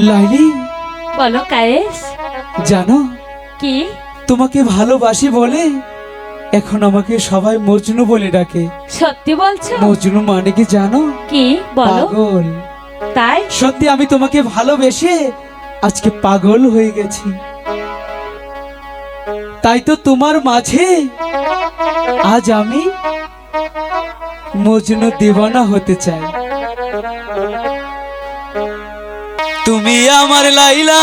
লাইলি? বলো কায়েস। জানো? কি? তোমাকে ভালোবাসি বলে এখন আমাকে সবাই মজনু বলে ডাকে। সত্যি বলছো? মজনু মানে কি জানো? কি? বলো। পাগল। তাই? সত্যি আমি তোমাকে ভালোবেসে আজকে পাগল হয়ে গেছি। তাই তো তোমার মাঝে আজ আমি মজনু দিবানা হতে চাই। তুমি আমার লাইলা।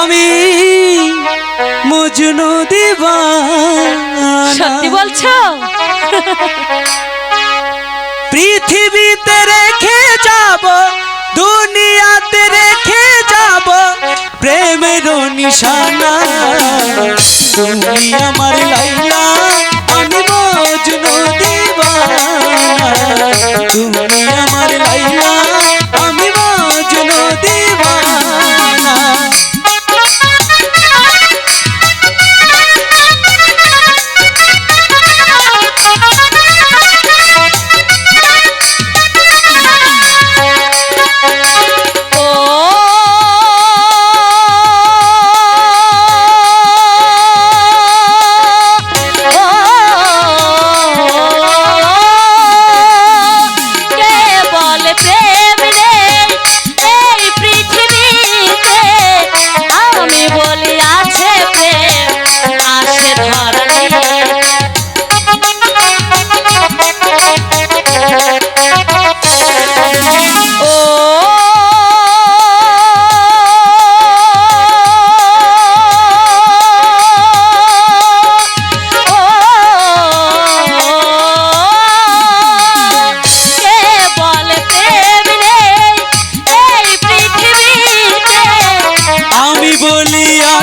আমি মজনু দিবানা। সত্যি বলছো? পৃথিবীতে রেখে যাব দুনিয়াতে রেখে যাব প্রেমের নিশানা। তুমি আমার লাইলা।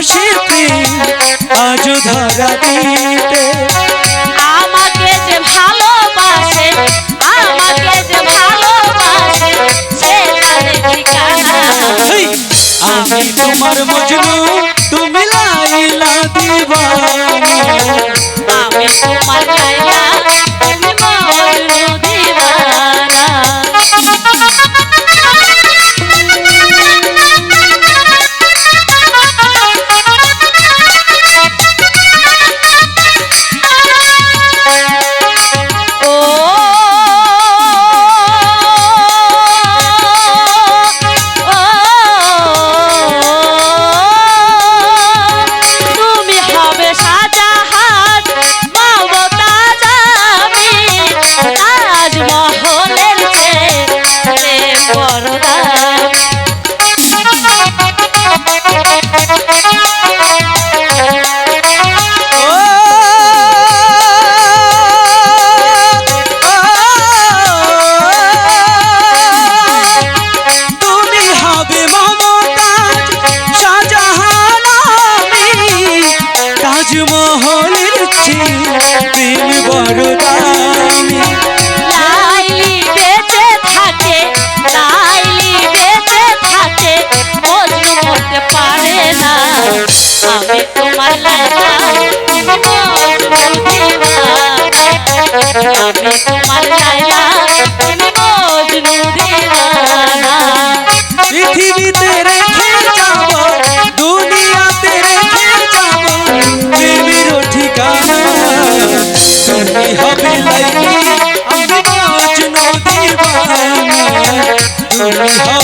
প্রেম আজ ধরা দিতে। আমাকে যে ভালোবাসে আমাকে যে ভালোবাসে সে জানে ঠিকানা। আমি তোমার মজনু তুমি লাইলা দিবানা আমি তাজমহলের চেয়ে প্রেম বড় দামি। আমি তোমার লাইলা তুমি মজনু দিওয়ানা পৃথিবীতে রেখে যাব, দুনিয়াতে রেখে যাব প্রেমের ঠিকানা। তুমি হবে লাইলি আমি মজনু দিবানা। তুমি হবে